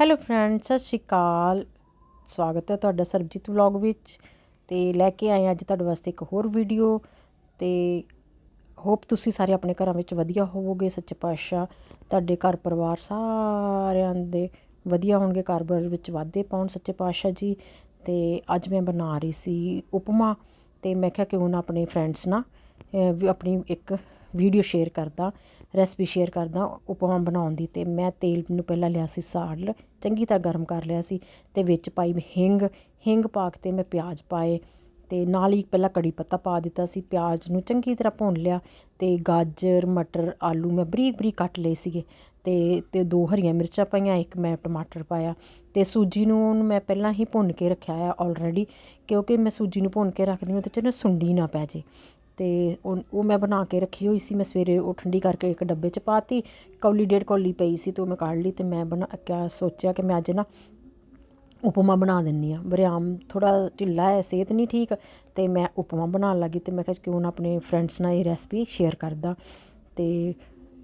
Hello friends ਸਤਿ ਸ਼੍ਰੀ ਅਕਾਲ। ਸਵਾਗਤ ਹੈ ਤੁਹਾਡਾ ਸਰਬਜੀਤ ਵਲੌਗ ਵਿੱਚ ਤੇ ਲੈ ਕੇ ਆਏ ਅੱਜ ਤੁਹਾਡੇ ਵਾਸਤੇ ਇੱਕ ਹੋਰ ਵੀਡੀਓ ਤੇ ਹੋਪ ਤੁਸੀਂ ਸਾਰੇ ਆਪਣੇ ਘਰਾਂ ਵਿੱਚ ਵਧੀਆ ਹੋਵੋਗੇ, ਸੱਚੇ ਪਾਤਸ਼ਾਹ। ਤੁਹਾਡੇ ਘਰ ਪਰਿਵਾਰ ਸਾਰਿਆਂ ਦੇ ਵਧੀਆ ਹੋਣਗੇ ਕਾਰੋਬਾਰ ਵਿੱਚ ਵਾਧੇ ਪਾਉਣ, ਸੱਚੇ ਪਾਤਸ਼ਾਹ ਜੀ। ਤੇ ਅੱਜ ਮੈਂ ਬਣਾ ਰਹੀ ਸੀ ਉਪਮਾ ਤੇ ਮੈਂ ਕਿਹਾ ਕਿਉਂ ਨਾ ਆਪਣੇ ਫਰੈਂਡਸ ਨਾਲ ਵੀ ਆਪਣੀ ਇੱਕ ਵੀਡੀਓ ਸ਼ੇਅਰ ਕਰਦਾ। ਰੈਸਪੀ ਸ਼ੇਅਰ ਕਰਦਾ ਉਪਮਾ ਬਣਾਉਣ ਦੀ ਤੇ ਮੈਂ ਤੇਲ ਨੂੰ ਪਹਿਲਾਂ ਲਿਆ ਸੀ ਸਾੜ ਚੰਗੀ ਤਰ੍ਹਾਂ ਗਰਮ ਕਰ ਲਿਆ ਸੀ ਤੇ ਵਿੱਚ ਪਾਈ ਮੈਂ ਹਿੰਗ ਹਿੰਗ ਪਾ ਕੇ ਤੇ ਮੈਂ ਪਿਆਜ਼ ਪਾਏ ਤੇ ਨਾਲ ਹੀ ਪਹਿਲਾਂ ਕੜੀ ਪੱਤਾ ਪਾ ਦਿੱਤਾ ਸੀ, ਪਿਆਜ਼ ਨੂੰ ਚੰਗੀ ਤਰ੍ਹਾਂ ਭੁੰਨ ਲਿਆ ਤੇ ਗਾਜਰ, ਮਟਰ, ਆਲੂ ਮੈਂ ਬਰੀਕ ਬਰੀਕ ਕੱਟ ਲਏ ਸੀਗੇ ਤੇ ਤੇ ਦੋ ਹਰੀਆਂ ਮਿਰਚਾਂ ਪਾਈਆਂ, ਇੱਕ ਮੈਂ ਟਮਾਟਰ ਪਾਇਆ ਤੇ ਸੂਜੀ ਨੂੰ ਮੈਂ ਪਹਿਲਾਂ ਹੀ ਭੁੰਨ ਕੇ ਰੱਖਿਆ ਆ ਆਲਰੇਡੀ ਕਿਉਂਕਿ ਮੈਂ ਸੂਜੀ ਨੂੰ ਭੁੰਨ ਕੇ ਰੱਖਦੀ ਹਾਂ ਤੇ ਚ ਨਾ ਸੁੰਡੀ ਨਾ ਪੈ ਜੇ ਅਤੇ ਉਹ ਉਹ ਮੈਂ ਬਣਾ ਕੇ ਰੱਖੀ ਹੋਈ ਸੀ। ਮੈਂ ਸਵੇਰੇ ਉਹ ਠੰਡੀ ਕਰਕੇ ਇੱਕ ਡੱਬੇ 'ਚ ਪਾਤੀ। ਕੌਲੀ, ਡੇਢ ਕੌਲੀ ਪਈ ਸੀ ਤੇ ਉਹ ਮੈਂ ਕੱਢ ਲਈ ਤੇ ਮੈਂ ਬਣਾ, ਕਿਆ ਸੋਚਿਆ ਕਿ ਮੈਂ ਅੱਜ ਨਾ ਉਪਮਾ ਬਣਾ ਦਿੰਨੀ ਆ। ਬਰਿਆਮ ਥੋੜਾ ਢਿੱਲਾ ਹੈ, ਸਿਹਤ ਨਹੀਂ ਠੀਕ ਤੇ ਮੈਂ ਉਪਮਾ ਬਣਾਉਣ ਲੱਗੀ ਤੇ ਮੈਂ ਕਿਹਾ ਕਿਉਂ ਨਾ ਆਪਣੇ ਫਰੈਂਡਸ ਨਾਲ ਇਹ ਰੈਸਪੀ ਸ਼ੇਅਰ ਕਰਦਾ। ਤੇ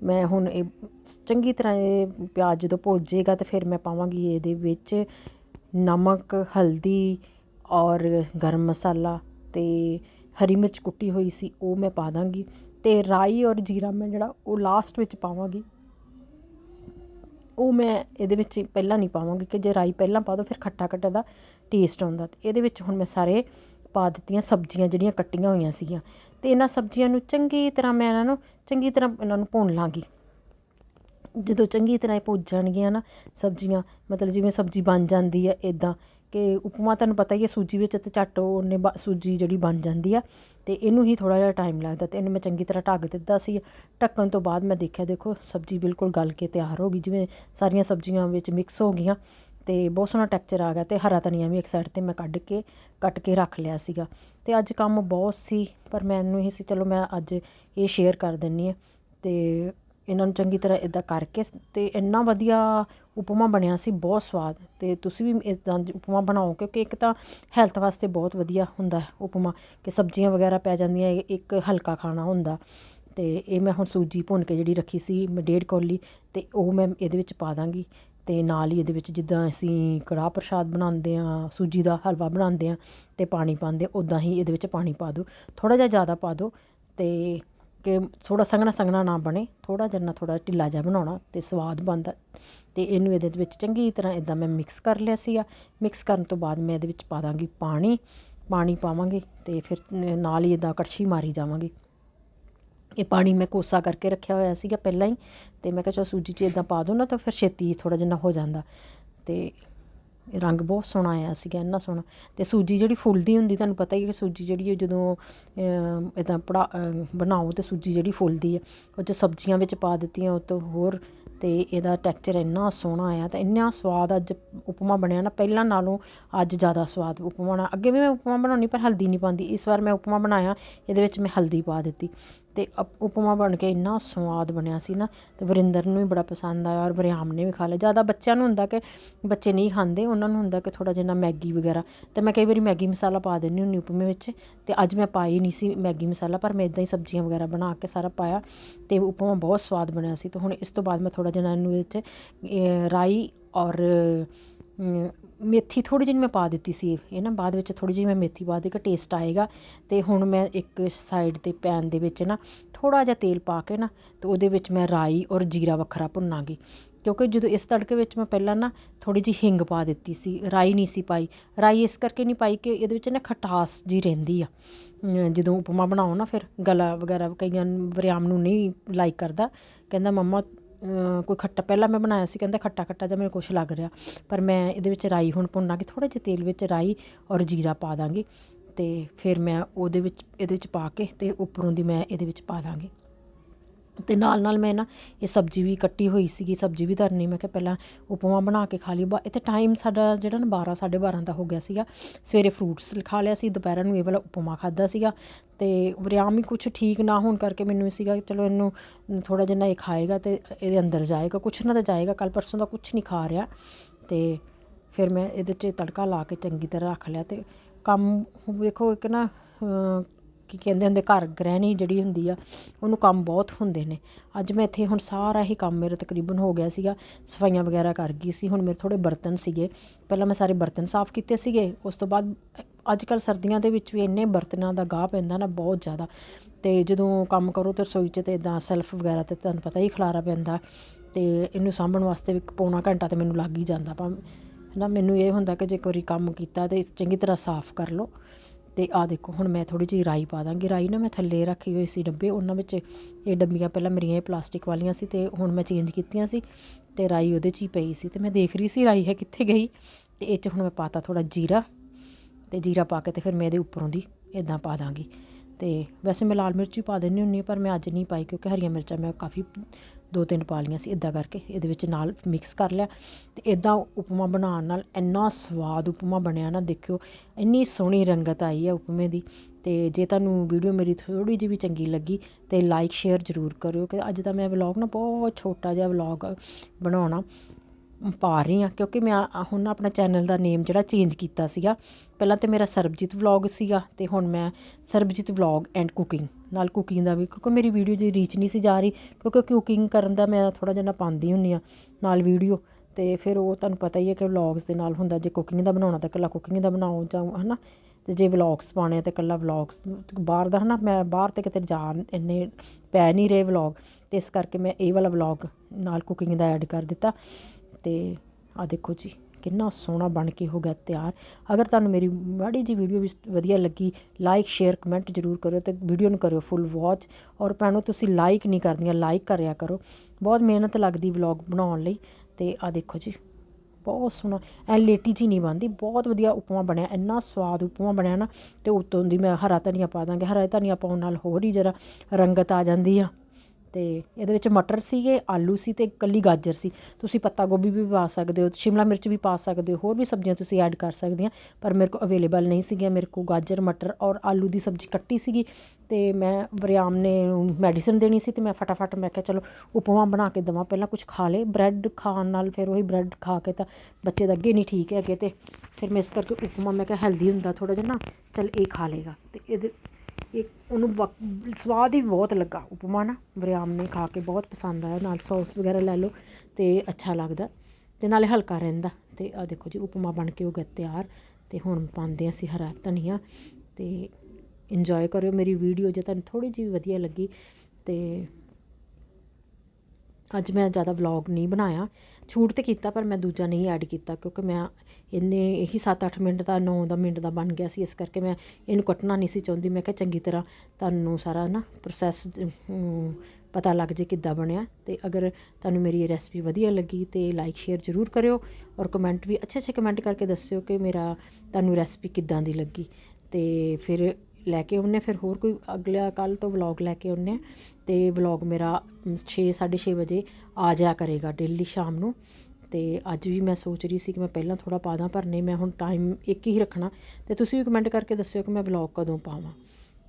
ਮੈਂ ਹੁਣ ਇਹ ਚੰਗੀ ਤਰ੍ਹਾਂ ਇਹ ਪਿਆਜ਼ ਜਦੋਂ ਭੁੱਜ ਜਾਏਗਾ ਤੇ ਫਿਰ ਮੈਂ ਪਾਵਾਂਗੀ ਇਹਦੇ ਵਿੱਚ ਨਮਕ, ਹਲਦੀ ਔਰ ਗਰਮ ਮਸਾਲਾ ਤੇ ਹਰੀ ਮਿਰਚ ਕੁੱਟੀ ਹੋਈ ਸੀ, ਉਹ ਮੈਂ ਪਾ ਦਾਂਗੀ ਤੇ ਰਾਈ ਔਰ ਜੀਰਾ ਮੈਂ ਜਿਹੜਾ ਉਹ ਲਾਸਟ ਵਿੱਚ ਪਾਵਾਂਗੀ। ਉਹ ਮੈਂ ਇਹਦੇ ਵਿੱਚ ਪਹਿਲਾਂ ਨਹੀਂ ਪਾਵਾਂਗੀ ਕਿ ਜੇ ਰਾਈ ਪਹਿਲਾਂ ਪਾ ਦੋ ਫਿਰ ਖੱਟਾ ਖੱਟਾ ਦਾ ਟੇਸਟ ਆਉਂਦਾ ਤੇ ਇਹਦੇ ਵਿੱਚ ਹੁਣ ਮੈਂ ਸਾਰੇ ਪਾ ਦਿੱਤੀਆਂ ਸਬਜ਼ੀਆਂ ਜਿਹੜੀਆਂ ਕੱਟੀਆਂ ਹੋਈਆਂ ਸੀਗੀਆਂ ਤੇ ਇਹਨਾਂ ਸਬਜ਼ੀਆਂ ਨੂੰ ਚੰਗੀ ਤਰ੍ਹਾਂ ਮੈਂ ਇਹਨਾਂ ਨੂੰ ਚੰਗੀ ਤਰ੍ਹਾਂ ਇਹਨਾਂ ਨੂੰ ਭੁੰਨ ਲਾਂਗੀ। ਜਦੋਂ ਚੰਗੀ ਤਰ੍ਹਾਂ ਇਹ ਭੁੱਜ ਜਾਣਗੀਆਂ ਨਾ ਸਬਜ਼ੀਆਂ ਮਤਲਬ ਜਿਵੇਂ ਸਬਜ਼ੀ ਬਣ ਜਾਂਦੀ ਹੈ ਇਦਾਂ ਕਿ ਉਪਮਾ ਤੁਹਾਨੂੰ ਪਤਾ ਹੀ ਹੈ, ਸੂਜੀ ਵਿੱਚ ਤੇ ਝੱਟ ਉਹਨੇ ਬ- ਸੂਜੀ ਜਿਹੜੀ ਬਣ ਜਾਂਦੀ ਆ ਅਤੇ ਇਹਨੂੰ ਹੀ ਥੋੜ੍ਹਾ ਜਿਹਾ ਟਾਈਮ ਲੱਗਦਾ ਅਤੇ ਇਹਨੂੰ ਮੈਂ ਚੰਗੀ ਤਰ੍ਹਾਂ ਢੱਕ ਦਿੱਤਾ ਸੀ। ਢੱਕਣ ਤੋਂ ਬਾਅਦ ਮੈਂ ਦੇਖਿਆ, ਦੇਖੋ ਸਬਜ਼ੀ ਬਿਲਕੁਲ ਗਲ ਕੇ ਤਿਆਰ ਹੋ ਗਈ, ਜਿਵੇਂ ਸਾਰੀਆਂ ਸਬਜ਼ੀਆਂ ਵਿੱਚ ਮਿਕਸ ਹੋ ਗਈਆਂ ਅਤੇ ਬਹੁਤ ਸੋਹਣਾ ਟੈਕਚਰ ਆ ਗਿਆ ਅਤੇ ਹਰਾ ਧਨੀਆ ਵੀ ਇੱਕ ਸਾਈਡ ਤੇ ਮੈਂ ਕੱਢ ਕੇ, ਕੱਟ ਕੇ ਰੱਖ ਲਿਆ ਸੀਗਾ ਅਤੇ ਅੱਜ ਕੰਮ ਬਹੁਤ ਸੀ, ਪਰ ਮੈਨੂੰ ਇਹ ਸੀ, ਚਲੋ ਮੈਂ ਅੱਜ ਇਹ ਸ਼ੇਅਰ ਕਰ ਦਿੰਦੀ ਹਾਂ ਅਤੇ ਇਹਨਾਂ ਨੂੰ ਚੰਗੀ ਤਰ੍ਹਾਂ ਇੱਦਾਂ ਕਰਕੇ ਅਤੇ ਇੰਨਾ ਵਧੀਆ ਉਪਮਾ ਬਣਿਆ ਸੀ, ਬਹੁਤ ਸਵਾਦ। ਤੇ ਤੁਸੀਂ ਵੀ ਇਦਾਂ ਉਪਮਾ ਬਣਾਓ, ਕਿਉਂਕਿ ਇੱਕ ਤਾਂ ਹੈਲਥ ਵਾਸਤੇ ਬਹੁਤ ਵਧੀਆ ਹੁੰਦਾ ਹੈ ਉਪਮਾ, ਕਿ ਸਬਜ਼ੀਆਂ ਵਗੈਰਾ ਪੈ ਜਾਂਦੀਆਂ ਇੱਕ ਹਲਕਾ ਖਾਣਾ ਹੁੰਦਾ। ਤੇ ਇਹ ਮੈਂ ਹੁਣ ਸੂਜੀ ਭੁੰਨ ਕੇ ਜਿਹੜੀ ਰੱਖੀ ਸੀ, ਮੈਂ ਡੇਢ ਕੌਲੀ, ਤੇ ਉਹ ਮੈਂ ਇਹਦੇ ਵਿੱਚ ਪਾ ਦਾਂਗੀ। ਤੇ ਨਾਲ ਹੀ ਇਹਦੇ ਵਿੱਚ ਜਿੱਦਾਂ ਅਸੀਂ ਕੜਾਹ ਪ੍ਰਸ਼ਾਦ ਬਣਾਉਂਦੇ ਆ ਸੂਜੀ ਦਾ ਹਲਵਾ ਬਣਾਉਂਦੇ ਆ ਤੇ ਪਾਣੀ ਪਾਉਂਦੇ ਉਦਾਂ ਹੀ ਇਹਦੇ ਵਿੱਚ ਪਾਣੀ ਪਾ ਦਿਓ। ਥੋੜਾ ਜਿਹਾ ਜ਼ਿਆਦਾ ਪਾ ਦਿਓ, ਤੇ ਕਿ ਥੋੜਾ ਸੰਘਣਾ ਸੰਘਣਾ ਨਾ ਬਣੇ ਥੋੜਾ ਜਿਹਾ ਨਾ ਥੋੜਾ ਢਿੱਲਾ ਜਿਹਾ ਬਣਾਉਣਾ ਤੇ ਸਵਾਦ ਬਣਦਾ। ਤੇ ਇਹਨੂੰ ਇਹਦੇ ਵਿੱਚ ਚੰਗੀ ਤਰ੍ਹਾਂ ਇਦਾਂ ਮੈਂ ਮਿਕਸ ਕਰ ਲਿਆ ਸੀਗਾ। ਮਿਕਸ ਕਰਨ ਤੋਂ ਬਾਅਦ ਮੈਂ ਇਹਦੇ ਵਿੱਚ ਪਾ ਦਾਂਗੀ ਪਾਣੀ ਪਾਣੀ ਪਾਵਾਂਗੇ ਤੇ ਫਿਰ ਨਾਲ ਹੀ ਇਦਾਂ ਕੜਛੀ ਮਾਰੀ ਜਾਵਾਂਗੀ। ਇਹ ਪਾਣੀ ਮੈਂ ਕੋਸਾ ਕਰਕੇ ਰੱਖਿਆ ਹੋਇਆ ਸੀਗਾ ਪਹਿਲਾਂ ਹੀ ਤੇ ਮੈਂ ਕਿਹਾ ਚਲੋ ਸੂਜੀ 'ਚ ਇਦਾਂ ਪਾ ਦੋ ਨਾ ਤਾਂ ਫਿਰ ਛੇਤੀ ਥੋੜਾ ਜਿਹਾ ਹੋ ਜਾਂਦਾ। ਤੇ ਰੰਗ ਬਹੁਤ ਸੋਹਣਾ ਆਇਆ ਸੀਗਾ, ਇੰਨਾ ਸੋਹਣਾ। ਅਤੇ ਸੂਜੀ ਜਿਹੜੀ ਫੁੱਲਦੀ ਹੁੰਦੀ, ਤੁਹਾਨੂੰ ਪਤਾ ਹੀ ਹੈ ਕਿ ਸੂਜੀ ਜਿਹੜੀ ਉਹ ਜਦੋਂ ਇੱਦਾਂ ਪੜਾ ਬਣਾਓ ਤੇ ਸੂਜੀ ਜਿਹੜੀ ਫੁੱਲਦੀ ਹੈ, ਉਹ 'ਚ ਸਬਜ਼ੀਆਂ ਵਿੱਚ ਪਾ ਦਿੱਤੀਆਂ, ਉਹ ਤੋਂ ਹੋਰ ਅਤੇ ਇਹਦਾ ਟੈਕਸਚਰ ਇੰਨਾ ਸੋਹਣਾ ਆਇਆ ਤੇ ਇੰਨਾ ਸਵਾਦ ਅੱਜ ਉਪਮਾ ਬਣਿਆ ਨਾ, ਪਹਿਲਾਂ ਨਾਲੋਂ ਅੱਜ ਜ਼ਿਆਦਾ ਸਵਾਦ ਉਪਮਾ ਬਣਾ, ਅੱਗੇ ਵੀ ਮੈਂ ਉਪਮਾ ਬਣਾਉਣੀ ਪਰ ਹਲਦੀ ਨਹੀਂ ਪਾਉਂਦੀ। ਇਸ ਵਾਰ ਮੈਂ ਉਪਮਾ ਬਣਾਇਆ, ਇਹਦੇ ਵਿੱਚ ਮੈਂ ਹਲਦੀ ਪਾ ਦਿੱਤੀ। ਅਤੇ ਅਪ- ਉਪਮਾ ਬਣ ਕੇ ਇੰਨਾ ਸਵਾਦ ਬਣਿਆ ਸੀ ਨਾ ਅਤੇ ਵਰਿੰਦਰ ਨੂੰ ਵੀ ਬੜਾ ਪਸੰਦ ਆਇਆ ਔਰ ਵਰਿਆਮ ਨੇ ਵੀ ਖਾ ਲਿਆ। ਜ਼ਿਆਦਾ ਬੱਚਿਆਂ ਨੂੰ ਹੁੰਦਾ ਕਿ ਬੱਚੇ ਨਹੀਂ ਖਾਂਦੇ ਉਹਨਾਂ ਨੂੰ ਹੁੰਦਾ ਕਿ ਥੋੜਾ ਜਿਹਾ ਨਾ ਮੈਗੀ ਵਗੈਰਾ। ਤੇ ਮੈਂ ਕਈ ਵਾਰੀ ਮੈਗੀ ਮਸਾਲਾ ਪਾ ਦਿੰਦੀ ਹੁੰਦੀ ਉਪਮੇ ਵਿੱਚ ਤੇ ਅੱਜ ਮੈਂ ਪਾਈ ਨਹੀਂ ਸੀ ਮੈਗੀ ਮਸਾਲਾ ਪਰ ਮੈਂ ਇਦਾਂ ਹੀ ਸਬਜ਼ੀਆਂ ਵਗੈਰਾ ਬਣਾ ਕੇ ਸਾਰਾ ਪਾਇਆ ਤੇ ਉਪਮਾ ਬਹੁਤ ਸਵਾਦ ਬਣਿਆ ਸੀ। ਤੇ ਹੁਣ ਇਸ ਤੋਂ ਬਾਅਦ ਮੈਂ ਥੋੜਾ ਜਿਹਾ ਇਹਨੂੰ ਵਿੱਚ ਅਹ, ਰਾਈ ਔਰ ਮੇਥੀ ਥੋੜੀ ਜਿਹੀ ਮੈਂ ਪਾ ਦਿੱਤੀ ਸੀ। ਇਹ ਨਾ ਬਾਅਦ ਵਿੱਚ ਥੋੜੀ ਜਿਹੀ ਮੈਂ ਮੇਥੀ ਪਾ ਦੇ ਕੇ ਟੇਸਟ ਆਏਗਾ। ਤੇ ਹੁਣ ਮੈਂ ਇੱਕ ਸਾਈਡ ਤੇ ਪੈਨ ਦੇ ਵਿੱਚ ਨਾ ਥੋੜਾ ਜਿਹਾ ਤੇਲ ਪਾ ਕੇ ਨਾ, ਤੇ ਉਹਦੇ ਵਿੱਚ ਮੈਂ ਰਾਈ ਔਰ ਜੀਰਾ ਵੱਖਰਾ ਭੁੰਨਾਂਗੀ। ਕਿਉਂਕਿ ਜਦੋਂ ਇਸ ਤੜਕੇ ਵਿੱਚ ਮੈਂ ਪਹਿਲਾਂ ਨਾ ਥੋੜੀ ਜਿਹੀ ਹਿੰਗ ਪਾ ਦਿੱਤੀ ਸੀ, ਰਾਈ ਨਹੀਂ ਸੀ ਪਾਈ। ਰਾਈ ਇਸ ਕਰਕੇ ਨਹੀਂ ਪਾਈ ਕਿ ਇਹਦੇ ਵਿੱਚ ਨਾ ਖਟਾਸ ਜੀ ਰਹਿੰਦੀ ਆ। ਜਦੋਂ ਉਪਮਾ ਬਣਾਓ ਨਾ ਫਿਰ, ਗਲਾ ਵਗੈਰਾ ਕਈਆਂ ਵਰਿਆਮ ਨੂੰ ਨਹੀਂ ਲਾਈਕ ਕਰਦਾ। ਕਹਿੰਦਾ, ਮੰਮਾ ਕੋਈ ਖੱਟਾ, ਪਹਿਲਾਂ ਮੈਂ ਬਣਾਇਆ ਸੀ, ਕਹਿੰਦਾ ਖੱਟਾ ਖੱਟਾ ਜਿਹਾ ਮੈਨੂੰ ਕੁਛ ਲੱਗ ਰਿਹਾ। ਪਰ ਮੈਂ ਇਹਦੇ ਵਿੱਚ ਰਾਈ ਹੁਣ ਭੁੰਨਾਂਗੀ ਥੋੜਾ ਜਿਹਾ ਤੇਲ ਵਿੱਚ ਰਾਈ ਔਰ ਜੀਰਾ ਪਾ ਦਾਂਗੀ ਤੇ ਫਿਰ ਮੈਂ ਉਹਦੇ ਵਿੱਚ, ਇਹਦੇ ਵਿੱਚ ਪਾ ਕੇ ਤੇ ਉੱਪਰੋਂ ਦੀ ਮੈਂ ਇਹਦੇ ਵਿੱਚ ਪਾ ਦਾਂਗੀ। ਅਤੇ ਨਾਲ ਨਾਲ ਮੈਂ ਨਾ ਇਹ ਸਬਜ਼ੀ ਵੀ ਕੱਟੀ ਹੋਈ ਸੀਗੀ, ਸਬਜ਼ੀ ਵੀ ਧਰਨੀ, ਮੈਂ ਕਿਹਾ ਪਹਿਲਾਂ ਉਪਮਾ ਬਣਾ ਕੇ ਖਾ ਲਈ ਬਾ, ਇੱਥੇ ਟਾਈਮ ਸਾਡਾ ਜਿਹੜਾ ਨਾ 12 12:30 ਦਾ ਹੋ ਗਿਆ ਸੀਗਾ। ਸਵੇਰੇ ਫਰੂਟਸ ਖਾ ਲਿਆ ਸੀ, ਦੁਪਹਿਰਾਂ ਨੂੰ ਇਹ ਵਾਲਾ ਉਪਮਾ ਖਾਦਾ ਸੀਗਾ। ਤੇ ਵਰਿਆਮ ਹੀ ਕੁਝ ਠੀਕ ਨਾ ਹੋਣ ਕਰਕੇ ਮੈਨੂੰ ਇਹ ਸੀਗਾ ਚਲੋ ਇਹਨੂੰ ਥੋੜਾ ਜਿਹਾ ਨਾ ਇਹ ਖਾਏਗਾ ਤੇ ਇਹਦੇ ਅੰਦਰ ਜਾਏਗਾ। ਕੁਛ ਨਾ ਤਾਂ ਜਾਏਗਾ ਕੱਲ ਪਰਸੋਂ ਦਾ ਕੁਝ ਨਹੀਂ ਖਾ ਰਿਹਾ। ਤੇ ਫਿਰ ਮੈਂ ਇਹਦੇ 'ਚ ਤੜਕਾ ਲਾ ਕੇ ਚੰਗੀ ਤਰ੍ਹਾਂ ਰੱਖ ਲਿਆ ਤੇ ਕੰਮ ਵੇਖੋ ਇੱਕ ਨਾ ਕੀ ਕਹਿੰਦੇ ਹੁੰਦੇ, ਘਰ ਗ੍ਰਹਿਣੀ ਜਿਹੜੀ ਹੁੰਦੀ ਆ, ਉਹਨੂੰ ਕੰਮ ਬਹੁਤ ਹੁੰਦੇ ਨੇ। ਅੱਜ ਮੈਂ ਇੱਥੇ ਹੁਣ ਸਾਰਾ ਹੀ ਕੰਮ ਮੇਰਾ ਤਕਰੀਬਨ ਹੋ ਗਿਆ ਸੀਗਾ, ਸਫਾਈਆਂ ਵਗੈਰਾ ਕਰ ਗਈ ਸੀ, ਹੁਣ ਮੇਰੇ ਥੋੜੇ ਬਰਤਨ ਸੀਗੇ। ਪਹਿਲਾਂ ਮੈਂ ਸਾਰੇ ਬਰਤਨ ਸਾਫ਼ ਕੀਤੇ ਸੀਗੇ, ਉਸ ਤੋਂ ਬਾਅਦ ਅੱਜ ਕੱਲ ਸਰਦੀਆਂ ਦੇ ਵਿੱਚ ਵੀ ਇੰਨੇ ਬਰਤਨਾਂ ਦਾ ਗਾਹ ਪੈਂਦਾ ਨਾ ਬਹੁਤ ਜ਼ਿਆਦਾ। ਤੇ ਜਦੋਂ ਕੰਮ ਕਰੋ ਤੇ ਰਸੋਈ 'ਚ ਤੇ ਇਦਾਂ ਸੈਲਫ ਵਗੈਰਾ ਤੇ ਤੁਹਾਨੂੰ ਪਤਾ ਹੀ ਖਲਾਰਾ ਪੈਂਦਾ, ਤੇ ਇਹਨੂੰ ਸਾਂਭਣ ਵਾਸਤੇ ਵੀ ਇੱਕ ਪੌਣਾ ਘੰਟਾ ਤੇ ਮੈਨੂੰ ਲੱਗ ਹੀ ਜਾਂਦਾ। ਪਾ ਨਾ ਮੈਨੂੰ ਇਹ ਹੁੰਦਾ ਕਿ ਜੇ ਕੋਈ ਕੰਮ ਕੀਤਾ ਤੇ ਚੰਗੀ ਤਰ੍ਹਾਂ ਸਾਫ਼ ਕਰ ਲਓ। ਤੇ ਆ ਦੇਖੋ, ਹੁਣ ਮੈਂ ਥੋੜੀ ਜਿਹੀ ਰਾਈ ਪਾ ਦਾਂਗੀ। ਰਾਈ ਨਾ ਮੈਂ ਥੱਲੇ ਰੱਖੀ ਹੋਈ ਸੀ ਡੱਬੇ, ਉਹਨਾਂ ਵਿੱਚ ਇਹ ਡੱਬੀਆਂ ਪਹਿਲਾਂ ਮੇਰੀਆਂ ਇਹ ਪਲਾਸਟਿਕ ਵਾਲੀਆਂ ਸੀ ਤੇ ਹੁਣ ਮੈਂ ਚੇਂਜ ਕੀਤੀਆਂ ਸੀ ਤੇ ਰਾਈ ਉਹਦੇ 'ਚ ਹੀ ਪਈ ਸੀ ਤੇ ਮੈਂ ਦੇਖ ਰਹੀ ਸੀ ਰਾਈ ਹੈ ਕਿੱਥੇ ਗਈ। ਤੇ ਇਹ 'ਚ ਹੁਣ ਮੈਂ ਪਾਤਾ ਥੋੜਾ ਜੀਰਾ ਤੇ ਜੀਰਾ ਪਾ ਕੇ ਤੇ ਫਿਰ ਮੈਂ ਇਹਦੇ ਉੱਪਰੋਂ ਦੀ ਇਦਾਂ ਪਾ ਦਾਂਗੀ। ਤੇ ਵੈਸੇ ਮੈਂ ਲਾਲ ਮਿਰਚ ਵੀ ਪਾ ਦਿੰਦੀ ਹੁੰਦੀ ਹਾਂ, ਪਰ ਮੈਂ ਅੱਜ ਨਹੀਂ ਪਾਈ ਕਿਉਂਕਿ ਹਰੀਆਂ ਮਿਰਚਾਂ ਮੈਂ ਕਾਫੀ ਦੋ ਤਿੰਨ ਪਾਲੀਆਂ ਸੀ ਇਦਾਂ ਕਰਕੇ, ਇਹਦੇ ਵਿੱਚ ਨਾਲ ਮਿਕਸ ਕਰ ਲਿਆ ਤੇ ਇਦਾਂ ਉਪਮਾ ਬਣਾਉਣ ਨਾਲ ਇੰਨਾ ਸਵਾਦ ਉਪਮਾ ਬਣਿਆ ਨਾ, ਦੇਖਿਓ, ਇੰਨੀ ਸੋਹਣੀ ਰੰਗਤ ਆਈ ਹੈ ਉਪਮੇ ਦੀ ਤੇ ਜੇ ਤੁਹਾਨੂੰ ਵੀਡੀਓ ਮੇਰੀ ਥੋੜੀ ਜਿਹੀ ਵੀ ਚੰਗੀ ਲੱਗੀ ਤੇ ਲਾਈਕ ਸ਼ੇਅਰ ਜ਼ਰੂਰ ਕਰਿਓ ਕਿ ਅੱਜ ਦਾ ਮੈਂ ਵਲੌਗ ਨਾ ਬਹੁਤ ਛੋਟਾ ਜਿਹਾ ਵਲੌਗ ਬਣਾਉਣਾ ਪਾ ਰਹੀ ਹਾਂ, ਕਿਉਂਕਿ ਮੈਂ ਹੁਣ ਨਾ ਆਪਣਾ ਚੈਨਲ ਦਾ ਨੇਮ ਜਿਹੜਾ ਚੇਂਜ ਕੀਤਾ ਸੀਗਾ, ਪਹਿਲਾਂ ਤੇ ਮੇਰਾ ਸਰਬਜੀਤ ਵਲੌਗ ਸੀਗਾ ਤੇ ਹੁਣ ਮੈਂ ਸਰਬਜੀਤ ਵਲੌਗ ਐਂਡ ਕੁਕਿੰਗ ਨਾਲ ਕੁਕਿੰਗ ਦਾ ਵੀ, ਕਿਉਂਕਿ ਮੇਰੀ ਵੀਡੀਓ ਦੀ ਰੀਚ ਨਹੀਂ ਸੀ ਜਾ ਰਹੀ, ਕਿਉਂਕਿ ਕੁਕਿੰਗ ਕਰਨ ਦਾ ਮੈਂ ਥੋੜਾ ਜਿਹਾ ਨਾ ਪਾਉਂਦੀ ਹੁੰਨੀ ਆ ਨਾਲ ਵੀਡੀਓ ਤੇ ਫਿਰ ਉਹ ਤੁਹਾਨੂੰ ਪਤਾ ਹੀ ਹੈ ਕਿ ਵਲੌਗਸ ਦੇ ਨਾਲ ਹੁੰਦਾ, ਜੇ ਕੁਕਿੰਗ ਦਾ ਬਣਾਉਣਾ ਤਾਂ ਇਕੱਲਾ ਕੁਕਿੰਗ ਦਾ ਬਣਾਓ ਜਾਂ ਹਨਾ, ਤੇ ਜੇ ਵਲੌਗਸ ਪਾਣੇ ਆ ਤਾਂ ਇਕੱਲਾ ਵਲੌਗਸ ਬਾਹਰ ਦਾ, ਹਨਾ, ਮੈਂ ਬਾਹਰ ਤੇ ਕਿਤੇ ਜਾ ਇੰਨੇ ਪੈ ਨਹੀਂ ਰਹੇ ਵਲੌਗ ਤੇ ਇਸ ਕਰਕੇ ਮੈਂ ਇਹ ਵਾਲਾ ਵਲੌਗ ਨਾਲ ਕੁਕਿੰਗ ਦਾ ਐਡ ਕਰ ਦਿੱਤਾ। ਤੇ ਆ ਦੇਖੋ ਜੀ, ਕਿੰਨਾ ਸੋਹਣਾ ਬਣ ਕੇ ਹੋ ਗਿਆ ਤਿਆਰ। ਅਗਰ ਤੁਹਾਨੂੰ ਮੇਰੀ ਮਾੜੀ ਜੀ ਵੀਡੀਓ ਵੀ ਵਧੀਆ ਲੱਗੀ ਲਾਈਕ ਸ਼ੇਅਰ ਕਮੈਂਟ ਜ਼ਰੂਰ ਕਰਿਓ ਤੇ ਵੀਡੀਓ ਨੂੰ ਕਰਿਓ ਫੁੱਲ ਵਾਚ ਔਰ ਭੈਣੋ, ਤੁਸੀਂ ਲਾਈਕ ਨਹੀਂ ਕਰਦੀਆਂ ਲਾਈਕ ਕਰਿਆ ਕਰੋ। ਬਹੁਤ ਮਿਹਨਤ ਲੱਗਦੀ ਵਲੌਗ ਬਣਾਉਣ ਲਈ ਤੇ ਆ ਦੇਖੋ ਜੀ, ਬਹੁਤ ਸੋਹਣਾ। ਐ ਲੇਟੀ ਜੀ ਨਹੀਂ ਬਣਦੀ, ਬਹੁਤ ਵਧੀਆ ਉਪਮਾ ਬਣਿਆ, ਇੰਨਾ ਸਵਾਦ ਉਪਮਾ ਬਣਿਆ ਨਾ ਤੇ ਉੱਤੋਂ ਦੀ ਮੈਂ ਹਰਾ ਧਨੀਆ ਪਾ ਦਾਂਗੇ। ਹਰਾ ਧਨੀਆ ਪਾਉਣ ਨਾਲ ਹੋਰ ਹੀ ਜਰਾ ਰੰਗਤ ਆ ਜਾਂਦੀ ਆ। ਤੇ ਇਹਦੇ ਵਿੱਚ ਮਟਰ ਸੀਗੇ, ਆਲੂ ਸੀ ਤੇ ਇਕੱਲੀ ਗਾਜਰ ਸੀ। ਤੁਸੀਂ ਪੱਤਾ ਗੋਭੀ ਵੀ ਪਾ ਸਕਦੇ ਹੋ, ਸ਼ਿਮਲਾ ਮਿਰਚ ਵੀ ਪਾ ਸਕਦੇ ਹੋ, ਹੋਰ ਵੀ ਸਬਜ਼ੀਆਂ ਤੁਸੀਂ ਐਡ ਕਰ ਸਕਦੇ ਆ ਪਰ ਮੇਰੇ ਕੋਲ ਅਵੇਲੇਬਲ ਨਹੀਂ ਸੀਗੀਆਂ। ਮੇਰੇ ਕੋਲ ਗਾਜਰ, ਮਟਰ ਔਰ ਆਲੂ ਦੀ ਸਬਜ਼ੀ ਕੱਟੀ ਸੀਗੀ ਤੇ ਮੈਂ ਵਰਿਆਮ ਨੇ ਮੈਡੀਸਨ ਦੇਣੀ ਸੀ ਤੇ ਮੈਂ ਫਟਾਫਟ ਮੈਂ ਕਿਹਾ, ਚਲੋ, ਉਪਮਾ ਬਣਾ ਕੇ ਦਵਾਂ, ਪਹਿਲਾਂ ਕੁਝ ਖਾ ਲੇ। ਬ੍ਰੈਡ ਖਾਣ ਨਾਲ ਫਿਰ ਉਹੀ ਬ੍ਰੈਡ ਖਾ ਕੇ ਤਾਂ ਬੱਚੇ ਦਾ ਅੱਗੇ ਨਹੀਂ ਠੀਕ ਹੈਗੇ ਤੇ ਫਿਰ ਮੈਂ ਇਸ ਕਰਕੇ ਉਪਮਾ ਮੈਂ ਕਿਹਾ ਹੈਲਦੀ ਹੁੰਦਾ ਥੋੜਾ ਜਿਹਾ ਨਾ, ਚਲ ਇਹ ਖਾ ਲੇਗਾ ਤੇ ਇਹਦੇ ਇਹ ਉਹਨੂੰ ਵਕ- ਸਵਾਦ ਹੀ ਬਹੁਤ ਲੱਗਾ। ਉਪਮਾ ਨਾ ਵਰਿਆਮ ਨੇ ਖਾ ਕੇ ਬਹੁਤ ਪਸੰਦ ਆਇਆ। ਨਾਲ ਸੌਸ ਵਗੈਰਾ ਲੈ ਲਓ ਤੇ ਅੱਛਾ ਲੱਗਦਾ। ਤੇ ਨਾਲੇ ਹਲਕਾ ਰਹਿੰਦਾ। ਤੇ ਆ ਦੇਖੋ ਜੀ, ਉਪਮਾ ਬਣ ਕੇ ਹੋ ਗਿਆ ਤਿਆਰ। ਤੇ ਹੁਣ ਪਾਉਂਦੇ ਅਸੀਂ ਹਰਾ ਧਨੀਆ। ਤੇ ਇੰਜੋਏ ਕਰਿਓ ਮੇਰੀ ਵੀਡੀਓ ਜੇ ਤੁਹਾਨੂੰ ਥੋੜੀ ਜਿਹੀ ਵਧੀਆ ਲੱਗੀ ਤੇ ਅੱਜ ਮੈਂ ਜ਼ਿਆਦਾ ਵਲੌਗ ਨਹੀਂ ਬਣਾਇਆ। ਛੂਟ ਤੇ ਕੀਤਾ, ਪਰ ਮੈਂ ਦੂਜਾ ਨਹੀਂ ਐਡ ਕੀਤਾ, ਕਿਉਂਕਿ ਮੈਂ ਇੰਨੇ, ਇਹੀ 7-8 ਮਿੰਟ ਦਾ 9 ਦਾ ਮਿੰਟ ਦਾ ਬਣ ਗਿਆ ਸੀ, ਇਸ ਕਰਕੇ ਮੈਂ ਇਹਨੂੰ ਕੱਟਣਾ ਨਹੀਂ ਸੀ ਚਾਹੁੰਦੀ। ਮੈਂ ਕਿਹਾ ਚੰਗੀ ਤਰ੍ਹਾਂ ਤੁਹਾਨੂੰ ਸਾਰਾ ਨਾ ਪ੍ਰੋਸੈਸ ਪਤਾ ਲੱਗ ਜੇ ਕਿੱਦਾਂ ਬਣਿਆ। ਤੇ ਅਗਰ ਤੁਹਾਨੂੰ ਮੇਰੀ ਇਹ ਰੈਸਪੀ ਵਧੀਆ ਲੱਗੀ, ਤੇ ਲਾਈਕ ਸ਼ੇਅਰ ਜ਼ਰੂਰ ਕਰਿਓ ਔਰ ਕਮੈਂਟ ਵੀ ਅੱਛੇ ਅੱਛੇ ਕਮੈਂਟ ਕਰਕੇ ਦੱਸਿਓ ਕਿ ਮੇਰਾ ਤੁਹਾਨੂੰ ਰੈਸਪੀ ਕਿੱਦਾਂ ਦੀ ਲੱਗੀ। ਤੇ ਫਿਰ ਲੈ ਕੇ ਆਉਂਦੇ ਫਿਰ ਹੋਰ ਕੋਈ ਅਗਲਾ ਕੱਲ ਤੋਂ ਵਲੌਗ ਲੈ ਕੇ ਆਉਂਦੇ ਤੇ ਵਲੌਗ ਮੇਰਾ 6 6:30 ਵਜੇ ਆ ਜਾਇਆ ਕਰੇਗਾ ਡੇਲੀ ਸ਼ਾਮ ਨੂੰ। ਤੇ ਅੱਜ ਵੀ ਮੈਂ ਸੋਚ ਰਹੀ ਸੀ ਕਿ ਮੈਂ ਪਹਿਲਾਂ ਥੋੜਾ ਪਾ ਦਾਂ ਪਰ ਨਹੀਂ ਮੈਂ ਹੁਣ ਟਾਈਮ ਇੱਕ ਹੀ ਰੱਖਣਾ। ਤੇ ਤੁਸੀਂ ਵੀ ਕਮੈਂਟ ਕਰਕੇ ਦੱਸਿਓ ਕਿ ਮੈਂ ਵਲੌਗ ਕਦੋਂ ਪਾਵਾਂ।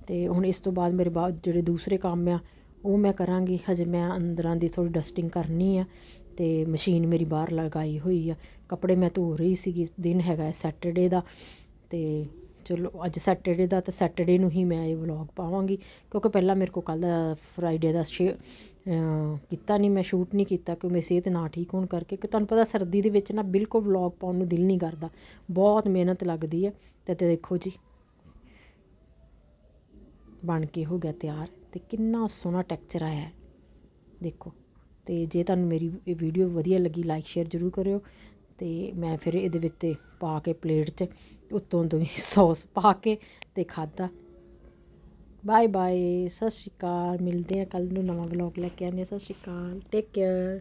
ਤੇ ਹੁਣ ਇਸ ਤੋਂ ਬਾਅਦ ਮੇਰੇ ਬਾਅਦ ਜਿਹੜੇ ਦੂਸਰੇ ਕੰਮ ਆ, ਉਹ ਮੈਂ ਕਰਾਂਗੀ। ਹਜੇ ਮੈਂ ਅੰਦਰਾਂ ਦੀ ਥੋੜੀ ਡਸਟਿੰਗ ਕਰਨੀ ਆ ਤੇ ਮਸ਼ੀਨ ਮੇਰੀ ਬਾਹਰ ਲਗਾਈ ਹੋਈ ਆ। ਕੱਪੜੇ ਮੈਂ ਧੋ ਰਹੀ ਸੀਗੀ, ਦਿਨ ਹੈਗਾ ਸੈਟਰਡੇ ਦਾ ਤੇ ਚਲੋ ਅੱਜ ਸੈਟਰਡੇ ਦਾ ਤਾਂ ਸੈਟਰਡੇ ਨੂੰ ਹੀ ਮੈਂ ਇਹ ਵਲੌਗ ਪਾਵਾਂਗੀ, ਕਿਉਂਕਿ ਪਹਿਲਾਂ ਮੇਰੇ ਕੋ ਕੱਲ ਦਾ ਫਰਾਈਡੇ ਦਾ ਸ਼ੇ ਕੀਤਾ ਨਹੀਂ, ਮੈਂ ਸ਼ੂਟ ਨਹੀਂ ਕੀਤਾ ਕਿ ਮੇਰੀ ਸਿਹਤ ਨਾ ਠੀਕ ਹੋਣ ਕਰਕੇ ਕਿ ਤੁਹਾਨੂੰ ਪਤਾ ਸਰਦੀ ਦੇ ਵਿੱਚ ਨਾ ਬਿਲਕੁਲ ਵਲੌਗ ਪਾਉਣ ਨੂੰ ਦਿਲ ਨਹੀਂ ਕਰਦਾ, ਬਹੁਤ ਮਿਹਨਤ ਲੱਗਦੀ ਹੈ, ਤੇ ਤੇ ਦੇਖੋ ਜੀ। ਬਣ ਕੇ ਹੋ ਗਿਆ ਤਿਆਰ, ਤੇ ਕਿੰਨਾ ਸੋਹਣਾ ਟੈਕਸਚਰ ਆਇਆ ਹੈ, ਦੇਖੋ। ਤੇ ਜੇ ਤੁਹਾਨੂੰ ਮੇਰੀ ਇਹ ਵੀਡੀਓ ਵਧੀਆ ਲੱਗੀ ਲਾਈਕ ਸ਼ੇਅਰ ਜ਼ਰੂਰ ਕਰਿਓ, ਤੇ ਮੈਂ ਫਿਰ ਇਹਦੇ ਵਿੱਚ ਤੇ ਪਾ ਕੇ ਪਲੇਟ 'ਚ ਉੱਤੋਂ ਤੋਂ ਸੌਸ ਪਾ ਕੇ ਤੇ ਖਾਦਾ ਬਾਏ ਬਾਏ ਸਤਿ ਸ਼੍ਰੀ ਅਕਾਲ, ਮਿਲਦੇ ਆ ਕੱਲ ਨੂੰ ਨਵਾਂ ਵਲੌਗ ਲੈ ਕੇ ਆਉਂਦੇ ਹਾਂ। ਸਤਿ ਸ਼੍ਰੀ ਅਕਾਲ ਟੇਕ ਕੇਅਰ